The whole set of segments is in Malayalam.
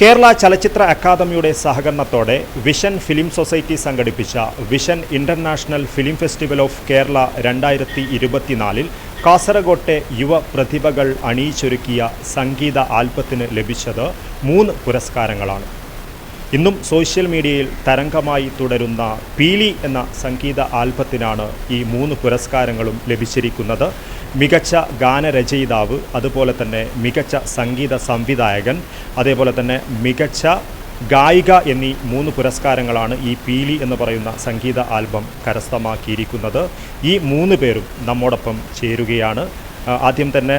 കേരള ചലച്ചിത്ര അക്കാദമിയുടെ സഹകരണത്തോടെ വിഷൻ ഫിലിം സൊസൈറ്റി സംഘടിപ്പിച്ച vision international film festival of Kerala രണ്ടായിരത്തി ഇരുപത്തിനാലിൽ കാസർഗോട്ടെ യുവ പ്രതിഭകൾ അണിയിച്ചൊരുക്കിയ സംഗീത ആൽബത്തിന് ലഭിച്ചത് മൂന്ന് പുരസ്കാരങ്ങളാണ്. ഇന്നും സോഷ്യൽ മീഡിയയിൽ തരംഗമായി തുടരുന്ന പീലി എന്ന സംഗീത ആൽബത്തിനാണ് ഈ മൂന്ന് പുരസ്കാരങ്ങളും ലഭിച്ചിരിക്കുന്നത്. മികച്ച ഗാനരചയിതാവ് അതുപോലെ തന്നെ മികച്ച സംഗീത സംവിധായകൻ അതേപോലെ തന്നെ മികച്ച ഗായിക എന്നീ മൂന്ന് പുരസ്കാരങ്ങളാണ് ഈ പീലി എന്ന് പറയുന്ന സംഗീത ആൽബം കരസ്ഥമാക്കിയിരിക്കുന്നത്. ഈ മൂന്ന് പേരും നമ്മോടൊപ്പം ചേരുകയാണ്. ആദ്യം തന്നെ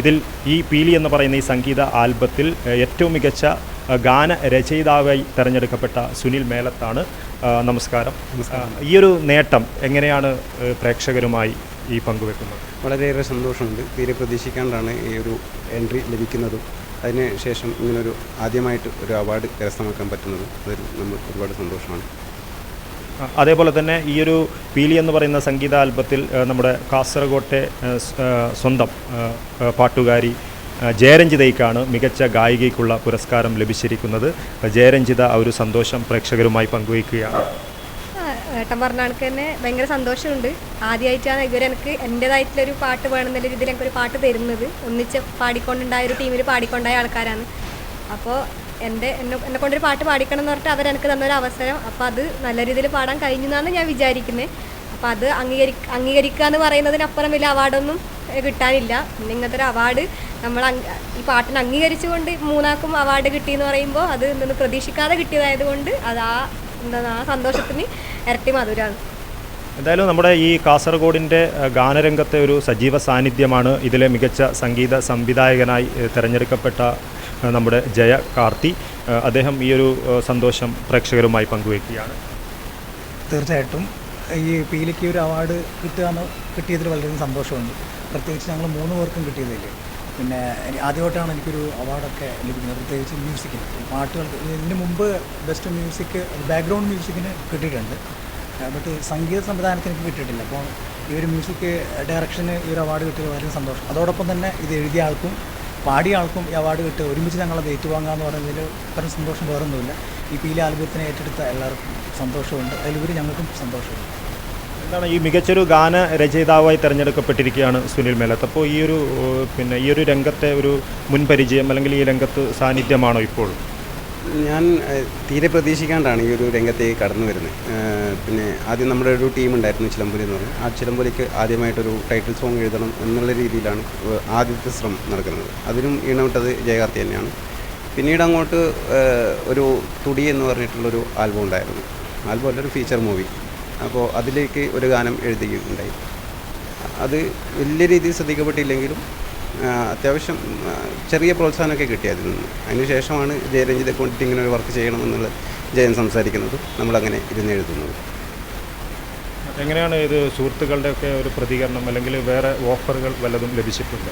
ഇതിൽ ഈ പീലി എന്ന് പറയുന്ന ഈ സംഗീത ആൽബത്തിൽ ഏറ്റവും മികച്ച ആ, ഗാന രചയിതാവായി തിരഞ്ഞെടുക്കപ്പെട്ട സുനിൽ മേലത്താണ് നമസ്കാരം. ഈ ഒരു നേട്ടം എങ്ങനെയാണ് പ്രേക്ഷകരുമായി ഈ പങ്കുവെക്കുന്നത്? വളരെയേറെ സന്തോഷമുണ്ട്. തീരെ പ്രതീക്ഷിക്കാണ്ടാണ് ഈ ഒരു എൻട്രി ലഭിക്കുന്നതും അതിന് ശേഷം ഇങ്ങനൊരു ആദ്യമായിട്ട് ഒരു അവാർഡ് കരസ്ഥമാക്കാൻ പറ്റുന്നതും. അതിൽ നമ്മൾ ഒരുപാട് സന്തോഷമാണ്. അതേപോലെ തന്നെ ഈ ഒരു പീലി എന്ന് പറയുന്ന സംഗീത ആൽബത്തിൽ നമ്മുടെ കാസർഗോട്ടെ സ്വന്തം പാട്ടുകാരി ജയരഞ്ജിതയ്ക്കാണ് മികച്ച ഗായികയ്ക്കുള്ള പുരസ്കാരം ലഭിച്ചിരിക്കുന്നത്. ജയരഞ്ജിത ആ ഒരു സന്തോഷം പ്രേക്ഷകരുമായി പങ്കുവയ്ക്കുകയാണ്. ഏട്ടൻ പറഞ്ഞ കണക്ക് തന്നെ ഭയങ്കര സന്തോഷമുണ്ട്. ആദ്യമായിട്ടാണ് ഇവർ എനിക്ക് എന്റെതായിട്ടുള്ളൊരു പാട്ട് വേണമെന്നുള്ള രീതിയിൽ എനിക്കൊരു പാട്ട് തരുന്നത്. ഒന്നിച്ച് പാടിക്കൊണ്ടുണ്ടായ ഒരു ടീമിൽ പാടിക്കൊണ്ടായ ആൾക്കാരാണ്. അപ്പോൾ എന്റെ എന്നെ എന്നെ കൊണ്ടൊരു പാട്ട് പാടിക്കണം എന്ന് പറഞ്ഞിട്ട് അവരെനിക്ക് തന്നൊരു അവസരം. അപ്പോൾ അത് നല്ല രീതിയിൽ പാടാൻ കഴിഞ്ഞു എന്നാണ് ഞാൻ വിചാരിക്കുന്നത് അപ്പോൾ അത് അംഗീകരി അംഗീകരിക്കുക എന്ന് പറയുന്നതിനപ്പുറം വലിയ അവാർഡൊന്നും കിട്ടാനില്ല. പിന്നെ ഇങ്ങനത്തെ ഒരു അവാർഡ് നമ്മൾ ഈ പാട്ടിനെ അംഗീകരിച്ചുകൊണ്ട് മൂന്നാക്കും അവാർഡ് കിട്ടി എന്ന് പറയുമ്പോൾ അത് നിന്ന് പ്രതീക്ഷിക്കാതെ കിട്ടിയതായതുകൊണ്ട് അത് ആ എന്താണ് ആ സന്തോഷത്തിന് ഇരട്ടി മധുരമാണ് എന്തായാലും നമ്മുടെ ഈ കാസർഗോഡിന്റെ ഗാനരംഗത്തെ ഒരു സജീവ സാന്നിധ്യമാണ് ഇതിലെ മികച്ച സംഗീത സംവിധായകനായി തിരഞ്ഞെടുക്കപ്പെട്ട നമ്മുടെ ജയ കാർത്തി. അദ്ദേഹം ഈ ഒരു സന്തോഷം പ്രേക്ഷകരുമായി പങ്കുവയ്ക്കുകയാണ് തീർച്ചയായിട്ടും ഈ പീലിക്ക് ഒരു അവാർഡ് കിട്ടുക എന്ന് കിട്ടിയതിൽ വളരെയധികം സന്തോഷമുണ്ട്. പ്രത്യേകിച്ച് ഞങ്ങൾ മൂന്ന് പേർക്കും കിട്ടിയതില്ലേ പിന്നെ ആദ്യമായിട്ടാണ് എനിക്കൊരു അവാർഡൊക്കെ ലഭിക്കുന്നത്. പ്രത്യേകിച്ച് മ്യൂസിക്കിന് പാട്ടുകൾക്ക് ഇതിന് മുമ്പ് ബെസ്റ്റ് മ്യൂസിക് ബാക്ക്ഗ്രൗണ്ട് മ്യൂസിക്കിന് കിട്ടിയിട്ടുണ്ട്. ബട്ട് സംഗീത സംവിധാനത്തിന് എനിക്ക് കിട്ടിയിട്ടില്ല. അപ്പോൾ ഈ ഒരു മ്യൂസിക് ഡയറക്ഷന് ഈ ഒരു അവാർഡ് കിട്ടിയത് വളരെ സന്തോഷം. അതോടൊപ്പം തന്നെ ഇത് എഴുതിയ ആൾക്കും പാടിയ ആൾക്കും ഈ അവാർഡ് കിട്ടുക ഒരുമിച്ച് ഞങ്ങളത് ഏറ്റുവാങ്ങുക എന്ന് പറയുന്നതിൽ പരം സന്തോഷം വേറൊന്നുമില്ല. ഈ പീലി ആൽബത്തിനെ ഏറ്റെടുത്ത എല്ലാവർക്കും സന്തോഷമുണ്ട്. അതിലുപരി ഞങ്ങൾക്കും സന്തോഷമുണ്ട്. എന്താണ് ഈ മികച്ചൊരു ഗാന രചയിതാവായി തിരഞ്ഞെടുക്കപ്പെട്ടിരിക്കുകയാണ് സുനിൽ മേലത്ത് അപ്പോൾ ഈ ഒരു പിന്നെ ഈ ഒരു രംഗത്തെ ഒരു മുൻപരിചയം അല്ലെങ്കിൽ ഈ രംഗത്ത് സാന്നിധ്യമാണോ ഇപ്പോൾ? ഞാൻ തീരെ പ്രതീക്ഷിക്കാണ്ടാണ് ഈ ഒരു രംഗത്തേക്ക് കടന്നു വരുന്നത്. പിന്നെ ആദ്യം നമ്മുടെ ഒരു ടീം ഉണ്ടായിരുന്നു ചിലമ്പുലി എന്ന് പറഞ്ഞാൽ ആ ചിലമ്പുലിക്ക് ആദ്യമായിട്ടൊരു ടൈറ്റിൽ സോങ് എഴുതണം എന്നുള്ള രീതിയിലാണ് ആദ്യത്തെ ശ്രമം നടക്കുന്നത്. അതിനും ഈണമിട്ടത് ജയകാർത്തി തന്നെയാണ്. പിന്നീട് അങ്ങോട്ട് ഒരു തുടി എന്ന് പറഞ്ഞിട്ടുള്ളൊരു ആൽബം ഉണ്ടായിരുന്നു. ആൽബം അല്ല ഒരു ഫീച്ചർ മൂവി. അപ്പോൾ അതിലേക്ക് ഒരു ഗാനം എഴുതിയിട്ടുണ്ടായി. അത് വലിയ രീതിയിൽ ശ്രദ്ധിക്കപ്പെട്ടില്ലെങ്കിലും അത്യാവശ്യം ചെറിയ പ്രോത്സാഹനമൊക്കെ കിട്ടി അതിൽ നിന്ന്. അതിനുശേഷമാണ് ജയരഞ്ജിത്തെ കൊണ്ടിട്ട് ഇങ്ങനെ ഒരു വർക്ക് ചെയ്യണമെന്നുള്ള ജയൻ സംസാരിക്കുന്നത് നമ്മളങ്ങനെ ഇരുന്ന് എഴുതുന്നത്. എങ്ങനെയാണ് ഇത് സുഹൃത്തുക്കളുടെ ഒക്കെ ഒരു പ്രതികരണം അല്ലെങ്കിൽ വേറെ ഓഫറുകൾ വല്ലതും ലഭിച്ചിട്ടുണ്ട്?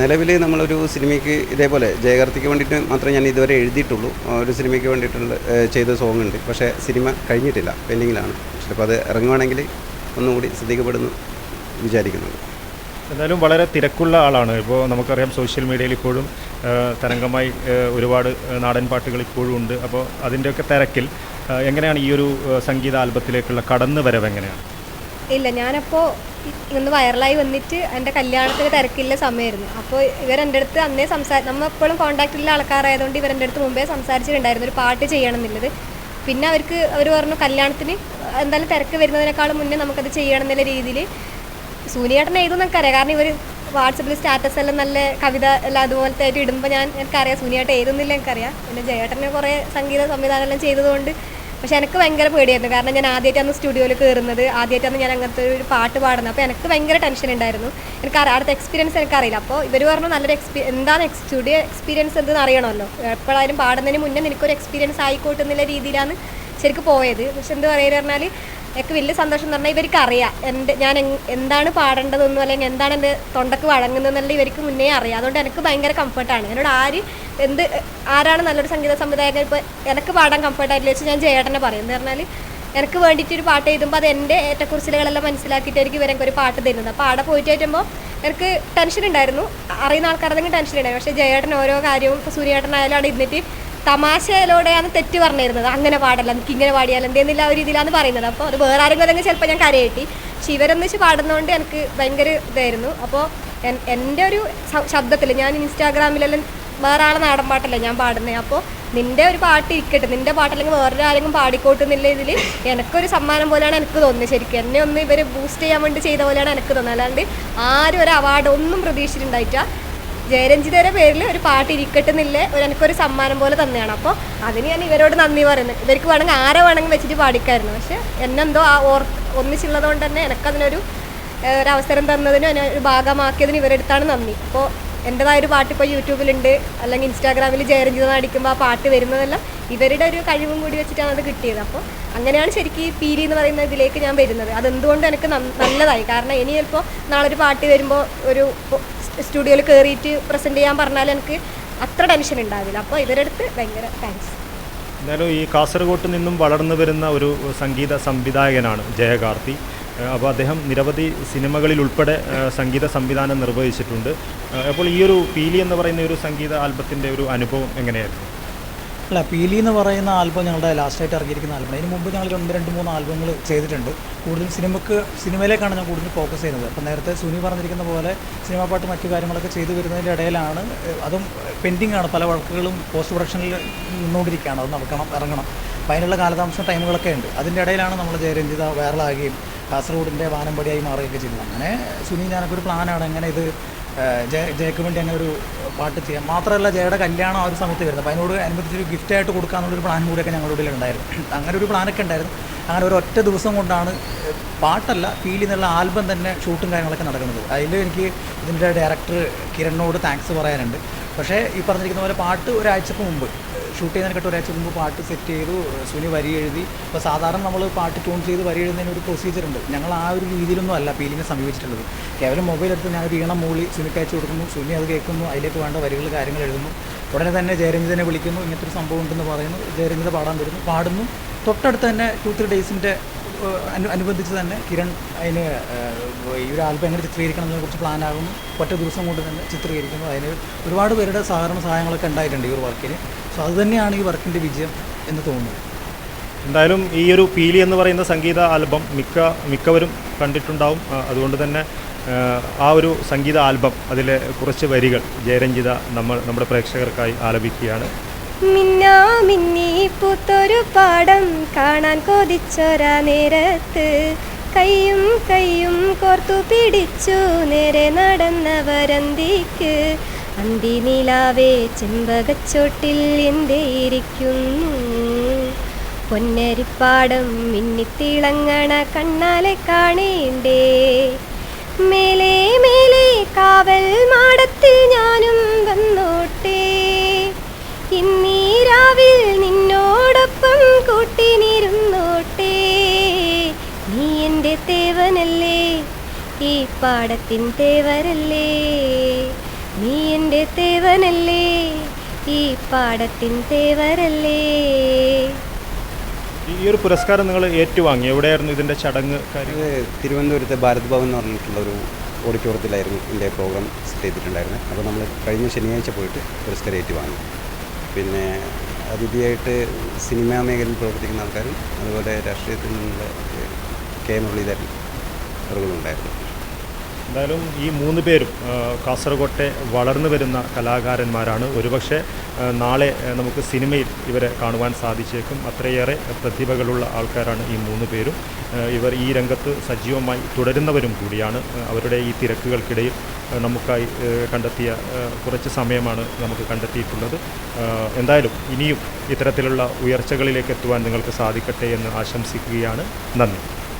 നിലവിൽ നമ്മളൊരു സിനിമയ്ക്ക് ഇതേപോലെ ജയകാർത്തിക്ക് വേണ്ടിയിട്ട് മാത്രമേ ഞാൻ ഇതുവരെ എഴുതിയിട്ടുള്ളൂ. ഒരു സിനിമയ്ക്ക് വേണ്ടിയിട്ടുള്ള ചെയ്ത സോങ് ഉണ്ട്. പക്ഷേ സിനിമ കഴിഞ്ഞിട്ടില്ല പെൻഡിങ്ങിലാണ്. ചിലപ്പോൾ അത് ഇറങ്ങുവാണെങ്കിൽ ഒന്നുകൂടി ശ്രദ്ധിക്കപ്പെടുന്നു വിചാരിക്കുന്നുണ്ട് എന്തായാലും വളരെ തിരക്കുള്ള ആളാണ്. ഇപ്പോൾ നമുക്കറിയാം സോഷ്യൽ മീഡിയയിൽ ഇപ്പോഴും തരംഗമായി ഒരുപാട് നാടൻ പാട്ടുകൾ ഇപ്പോഴും ഉണ്ട്. അപ്പോൾ അതിന്റെയൊക്കെ തിരക്കിൽ എങ്ങനെയാണ് ഈ ഒരു സംഗീത ആൽബത്തിലേക്കുള്ള കടന്നു വരവ് എങ്ങനെയാണ്? ഇല്ല ഞാനപ്പോൾ ഇന്ന് വൈറലായി വന്നിട്ട് എന്റെ കല്യാണത്തിന് തിരക്കില്ല സമയമായിരുന്നു. അപ്പോൾ ഇവർ എന്റെ അടുത്ത് അന്നേ സംസാരി നമ്മൾ എപ്പോഴും കോൺടാക്റ്റിലുള്ള ആൾക്കാരായതുകൊണ്ട് ഇവരെന്റെ അടുത്ത് മുമ്പേ സംസാരിച്ചിട്ടുണ്ടായിരുന്നു ഒരു പാട്ട് ചെയ്യണം എന്നുള്ളത്. പിന്നെ അവർക്ക് അവർ പറഞ്ഞു കല്യാണത്തിന് എന്തായാലും തിരക്ക് വരുന്നതിനേക്കാളും മുന്നേ നമുക്കത് ചെയ്യണം എന്നുള്ള രീതിയിൽ സൂനിയേട്ടൻ എഴുതും അറിയാം കാരണം ഇവർ വാട്സപ്പിൽ സ്റ്റാറ്റസ് എല്ലാം നല്ല കവിത എല്ലാം അതുപോലത്തെ ആയിട്ട് ഇടുമ്പോൾ ഞാൻ എനിക്കറിയാം സൂര്യേട്ടൻ എഴുതുന്നില്ല എനിക്കറിയാം. പിന്നെ ജയേട്ടന് കുറേ സംഗീത സംവിധാനം എല്ലാം ചെയ്തതുകൊണ്ട് പക്ഷെ എനിക്ക് ഭയങ്കര പേടിയായിരുന്നു. കാരണം ഞാൻ ആദ്യമായിട്ടാണ് സ്റ്റുഡിയോയിൽ കയറുന്നത്. ആദ്യമായിട്ടാണ് ഞാൻ അങ്ങനത്തെ ഒരു പാട്ട് പാടുന്നത്. അപ്പോൾ എനിക്ക് ഭയങ്കര ടെൻഷൻ ഉണ്ടായിരുന്നു. എനിക്ക് അടുത്ത എക്സ്പീരിയൻസ് എനിക്കറിയില്ല. അപ്പോൾ ഇവർ പറഞ്ഞു നല്ലൊരു എക്സ്പീ എന്താണ് സ്റ്റുഡിയോ എക്സ്പീരിയൻസ് എന്തെന്ന് അറിയണമല്ലോ. എപ്പോഴായാലും പാടുന്നതിന് മുന്നേ നിനക്കൊരു എക്സ്പീരിയൻസ് ആയിക്കോട്ടെ എന്നുള്ള രീതിയിലാണ് ശരിക്കും പോയത്. പക്ഷെ എന്ത് പറയുക പറഞ്ഞാൽ എനിക്ക് വലിയ സന്തോഷം എന്ന് പറഞ്ഞാൽ ഇവർക്ക് അറിയാം. എന്റെ ഞാൻ എന്താണ് പാടേണ്ടതെന്നും അല്ലെങ്കിൽ എന്താണ് എന്റെ തൊണ്ടക്ക് വഴങ്ങുന്നതെന്നുള്ള ഇവർക്ക് മുന്നേ അറിയാം. അതുകൊണ്ട് എനിക്ക് ഭയങ്കര കംഫർട്ടാണ് എന്നോട് ആര് എന്ത് ആരാണ് നല്ലൊരു സംഗീത സംവിധായകൻ? ഇപ്പോൾ എനിക്ക് പാടാൻ കംഫർട്ടായിട്ടില്ല വെച്ച് ഞാൻ ജയേട്ടനെ പറയും. എന്ന് പറഞ്ഞാൽ എനിക്ക് വേണ്ടിയിട്ട് ഒരു പാട്ട് എഴുതുമ്പോൾ അത് എന്റെ ഏറ്റക്കുറിച്ചിലുകളെല്ലാം മനസ്സിലാക്കിയിട്ടായിരിക്കും ഇവരൊക്കെ ഒരു പാട്ട് തരുന്നത്. അപ്പോൾ അവിടെ പോയിട്ട് വരുമ്പോൾ എനിക്ക് ടെൻഷൻ ഉണ്ടായിരുന്നു. അറിയുന്ന ആൾക്കാരെന്തെങ്കിലും ടെൻഷൻ ഉണ്ടായിരുന്നു പക്ഷേ ജയേട്ടൻ ഓരോ കാര്യവും ഇപ്പോൾ സൂര്യേട്ടനായാലും അവിടെ ഇരുന്നിട്ട് തമാശയിലൂടെയാണ് തെറ്റ് പറഞ്ഞിരുന്നത്. അങ്ങനെ പാടല്ല എനിക്ക് ഇങ്ങനെ പാടിയാൽ എന്തെന്നില്ല ഒരു രീതിയിലാണ് പറയുന്നത്. അപ്പോൾ അത് വേറെ ആരെങ്കിലും ചിലപ്പോൾ ഞാൻ കരയേറ്റി പക്ഷെ ഇവരെന്ന് വെച്ച് പാടുന്നതുകൊണ്ട് എനിക്ക് ഭയങ്കര ഇതായിരുന്നു. അപ്പോൾ എന്റെ ഒരു ശബ്ദത്തിൽ ഞാൻ ഇൻസ്റ്റാഗ്രാമിലെല്ലാം വേറെ ആളെ നാടൻ പാട്ടല്ലേ ഞാൻ പാടുന്നത് അപ്പോൾ നിന്റെ ഒരു പാട്ട് ഇരിക്കട്ടെ നിന്റെ പാട്ടല്ലെങ്കിൽ വേറൊരു ആരെങ്കിലും പാടിക്കോട്ടുന്നില്ല ഇതിൽ എനിക്കൊരു സമ്മാനം പോലെയാണ് എനിക്ക് തോന്നുന്നത് ശരിക്കും. എന്നെ ഒന്ന് ഇവർ ബൂസ്റ്റ് ചെയ്യാൻ വേണ്ടി ചെയ്ത പോലെയാണ് എനിക്ക് തോന്നുന്നത് അല്ലാണ്ട് ആരും ഒരു അവാർഡ് ഒന്നും പ്രതീക്ഷിച്ചിട്ടുണ്ടായിട്ടാ ജയരഞ്ജിതയുടെ പേരിൽ ഒരു പാട്ട് ഇരിക്കട്ടെന്നില്ലേ ഒരു എനിക്കൊരു സമ്മാനം പോലെ തന്നെയാണ്. അപ്പോൾ അതിന് ഞാൻ ഇവരോട് നന്ദി പറയുന്നു. ഇവർക്ക് വേണമെങ്കിൽ ആരെ വേണമെങ്കിൽ വെച്ചിട്ട് പാടിക്കായിരുന്നു. പക്ഷെ എന്നെന്തോ ആ ഓർ ഒന്നിച്ചുള്ളത് കൊണ്ട് തന്നെ എനിക്കതിനൊരു ഒരു അവസരം തന്നതിന് എന്നെ ഒരു ഭാഗമാക്കിയതിന് ഇവരെടുത്താണ് നന്ദി. അപ്പോൾ എന്റെതായ ഒരു പാട്ട് ഇപ്പോൾ യൂട്യൂബിലുണ്ട്. അല്ലെങ്കിൽ ഇൻസ്റ്റാഗ്രാമിൽ ജയരഞ്ജിത നടിക്കുമ്പോൾ ആ പാട്ട് വരുന്നതെല്ലാം ഇവരുടെ ഒരു കഴിവും കൂടി വെച്ചിട്ടാണ് അത് കിട്ടിയത്. അപ്പോൾ അങ്ങനെയാണ് ശരിക്കും ഈ പീലി എന്ന് പറയുന്ന ഇതിലേക്ക് ഞാൻ വരുന്നത്. അതെന്തുകൊണ്ട് എനിക്ക് നല്ലതായി? കാരണം ഇനി ചിലപ്പോൾ നാളെ ഒരു പാട്ട് വരുമ്പോൾ ഒരു സ്റ്റുഡിയോയിൽ കയറിയിട്ട് പ്രസന്റ് ചെയ്യാൻ പറഞ്ഞാൽ എനിക്ക് അത്ര ടെൻഷൻ ഉണ്ടാവില്ല. അപ്പോൾ ഇവരെടുത്ത് ഭയങ്കര താങ്ക്സ് എന്തായാലും ഈ കാസർഗോട്ട് നിന്നും വളർന്നു വരുന്ന ഒരു സംഗീത സംവിധായകനാണ് ജയകാർത്തി. അപ്പോൾ അദ്ദേഹം നിരവധി സിനിമകളിൽ ഉൾപ്പെടെ സംഗീത സംവിധാനം നിർവഹിച്ചിട്ടുണ്ട്. അപ്പോൾ ഈ ഒരു പീലി എന്ന് പറയുന്ന ഒരു സംഗീത ആൽബത്തിന്റെ ഒരു അനുഭവം എങ്ങനെയായിരുന്നു? അല്ല പീലി എന്ന് പറയുന്ന ആൽബം ഞങ്ങളുടെ ലാസ്റ്റായിട്ട് ഇറങ്ങിയിരിക്കുന്ന ആൽബം. അതിന് മുമ്പ് ഞങ്ങൾ രണ്ട് രണ്ട് മൂന്ന് ആൽബങ്ങൾ ചെയ്തിട്ടുണ്ട്. കൂടുതൽ സിനിമക്ക് സിനിമയിലേക്കാണ് ഞാൻ കൂടുതൽ ഫോക്കസ് ചെയ്യുന്നത്. അപ്പം നേരത്തെ സുനി പറഞ്ഞിരിക്കുന്ന പോലെ സിനിമാ പാട്ട് മറ്റു കാര്യങ്ങളൊക്കെ ചെയ്തു വരുന്നതിന്റെ ഇടയിലാണ് അതും പെൻഡിങ് ആണ് പല വർക്കുകളും പോസ്റ്റ് പ്രൊഡക്ഷനിൽ നിന്നുകൊണ്ടിരിക്കുകയാണ്. അത് നടക്കണം ഇറങ്ങണം. അപ്പം അതിനുള്ള കാലതാമസം ടൈമുകളൊക്കെ ഉണ്ട്. അതിന്റെ ഇടയിലാണ് നമ്മൾ ജയരഞ്ജിത വൈറലാകുകയും കാസർഗോഡിന്റെ വാനമ്പടിയായി മാറുകയൊക്കെ ചെയ്തത് അങ്ങനെ സുനി ഞാനൊക്കെ ഒരു പ്ലാനാണ് എങ്ങനെ ഇത് ജയക്ക് വേണ്ടി അങ്ങനെ ഒരു പാട്ട് ചെയ്യാം. മാത്രമല്ല ജയയുടെ കല്യാണം ആ ഒരു സമയത്ത് വരുന്നത്. അപ്പോൾ അതിനോട് അനുബന്ധിച്ചൊരു ഗിഫ്റ്റായിട്ട് കൊടുക്കാമെന്നുള്ളൊരു പ്ലാൻ കൂടിയൊക്കെ ഞങ്ങളുടെ ഉള്ളിൽ ഉണ്ടായിരുന്നു. അങ്ങനെ ഒരു പ്ലാനൊക്കെ ഉണ്ടായിരുന്നു. അങ്ങനെ ഒരു ഒറ്റ ദിവസം കൊണ്ടാണ് പാട്ടല്ല ഫീൽ എന്നുള്ള ആൽബം തന്നെ ഷൂട്ടും കാര്യങ്ങളൊക്കെ നടക്കുന്നത്. അതിൽ എനിക്ക് ഇതിന്റെ ഡയറക്ടർ കിരണിനോട് താങ്ക്സ് പറയാനുണ്ട്. പക്ഷേ ഈ പറഞ്ഞിരിക്കുന്ന പോലെ പാട്ട് ഒരാഴ്ചക്ക് മുമ്പ് ഷൂട്ട് ചെയ്യുന്നതിനെക്കാട്ട് ഒരാഴ്ച മുമ്പ് പാട്ട് സെറ്റ് ചെയ്തു സുനി വരി എഴുതി. ഇപ്പോൾ സാധാരണ നമ്മൾ പാട്ട് ട്യൂൺ ചെയ്ത് വരി എഴുതുന്നതിന് ഒരു പ്രൊസീജിയർ ഉണ്ട്. ഞങ്ങൾ ആ ഒരു രീതിയിലൊന്നും അല്ല ഫീലിനെ സമീപിച്ചിട്ടുള്ളത്. കേവലം മൊബൈൽ എടുത്ത് ഞാൻ ഒരു ഈണം മൂളി സുനിക്ക് കൊടുക്കുന്നു സുനി അത് കേൾക്കുന്നു അതിലേക്ക് വേണ്ട വരികൾ കാര്യങ്ങൾ എഴുതുന്നു. ഉടനെ തന്നെ ജയരഞ്ജിതനെ വിളിക്കുന്നു ഇങ്ങനത്തെ ഒരു സംഭവം ഉണ്ടെന്ന് പറയുന്നു. ജയരഞ്ജിത പാടാൻ വരുന്നു. പാടുന്നു. തൊട്ടടുത്ത് തന്നെ ടു ത്രീ ഡേയ്സിന്റെ അനുബന്ധിച്ച് തന്നെ കിരൺ അതിന് ഈ ഒരു ആൽബം എങ്ങനെ കുറിച്ച് പ്ലാൻ ആകുന്നു. ഒറ്റ ദിവസം കൊണ്ട് തന്നെ ചിത്രീകരിക്കുന്നു. അതിന് ഒരുപാട് പേരുടെ സഹകരണ സഹായങ്ങളൊക്കെ ഉണ്ടായിട്ടുണ്ട് ഈ ഒരു വർക്കിന്. സോ അത് തന്നെയാണ് ഈ വർക്കിന്റെ വിജയം എന്ന് തോന്നുന്നത് എന്തായാലും ഈ ഒരു പീലി എന്ന് പറയുന്ന സംഗീത ആൽബം മിക്ക മിക്കവരും കണ്ടിട്ടുണ്ടാവും. അതുകൊണ്ട് തന്നെ ആ ഒരു സംഗീത ആൽബം അതിലെ കുറച്ച് വരികൾ ജയരഞ്ജിത നമ്മൾ നമ്മുടെ പ്രേക്ഷകർക്കായി ആലപിക്കുകയാണ്. മിന്നാ മിന്നി പൂത്തൊരു പാടം കാണാൻ കൊതിച്ചൊരാ നേരത്ത്. കയ്യും കയ്യും കോർത്തു പിടിച്ചു നേരെ നടന്നവരന്തിക്ക്. അന്തി നിലാവേ ചെമ്പകച്ചോട്ടിൽ എന്തേ ഇരിക്കുന്നു. പൊന്നരിപ്പാടം മിന്നിത്തിളങ്ങണ കണ്ണാലെ കാണേണ്ടേ. ഈ പാടത്തിൻ തേവരല്ലേ? നീ എന്റെ തേവനല്ലേ? ഈ പാടത്തിൻ തേവരല്ലേ? ഈ ഒരു പുരസ്കാരം നിങ്ങൾ ഏറ്റുവാങ്ങി. എവിടെയായിരുന്നു ഇതിന്റെ ചടങ്ങ് കാര്യം? തിരുവനന്തപുരത്തെ ഭാരത് ഭവൻ എന്ന് പറഞ്ഞിട്ടുള്ള ഒരു ഓഡിറ്റോറിയത്തിലായിരുന്നു എന്റെ പ്രോഗ്രാം ചെയ്തിട്ടുണ്ടായിരുന്നത്. അപ്പോൾ നമ്മൾ കഴിഞ്ഞ ശനിയാഴ്ച പോയിട്ട് പുരസ്കാരം ഏറ്റുവാങ്ങി. പിന്നെ അതിഥിയായിട്ട് സിനിമാ മേഖലയിൽ പ്രവർത്തിക്കുന്ന ആൾക്കാരും അതുപോലെ രാഷ്ട്രീയത്തിൽ നിന്നുള്ള കെ മുരളീധരൻ അവരുകളുണ്ടായിരുന്നു. എന്തായാലും ഈ മൂന്ന് പേരും കാസർഗോട്ടെ വളർന്നു വരുന്ന കലാകാരന്മാരാണ്. ഒരുപക്ഷെ നാളെ നമുക്ക് സിനിമയിൽ ഇവരെ കാണുവാൻ സാധിച്ചേക്കും. അത്രയേറെ പ്രതിഭകളുള്ള ആൾക്കാരാണ് ഈ മൂന്ന് പേരും. ഇവർ ഈ രംഗത്ത് സജീവമായി തുടരുന്നവരും കൂടിയാണ്. അവരുടെ ഈ തിരക്കുകൾക്കിടയിൽ നമുക്കായി കണ്ടെത്തിയ കുറച്ച് സമയമാണ് നമുക്ക് കണ്ടെത്തിയിട്ടുള്ളത്. എന്തായാലും ഇനിയും ഇത്തരത്തിലുള്ള ഉയർച്ചകളിലേക്ക് എത്തുവാൻ നിങ്ങൾക്ക് സാധിക്കട്ടെ എന്ന് ആശംസിക്കുകയാണ്. നന്ദി.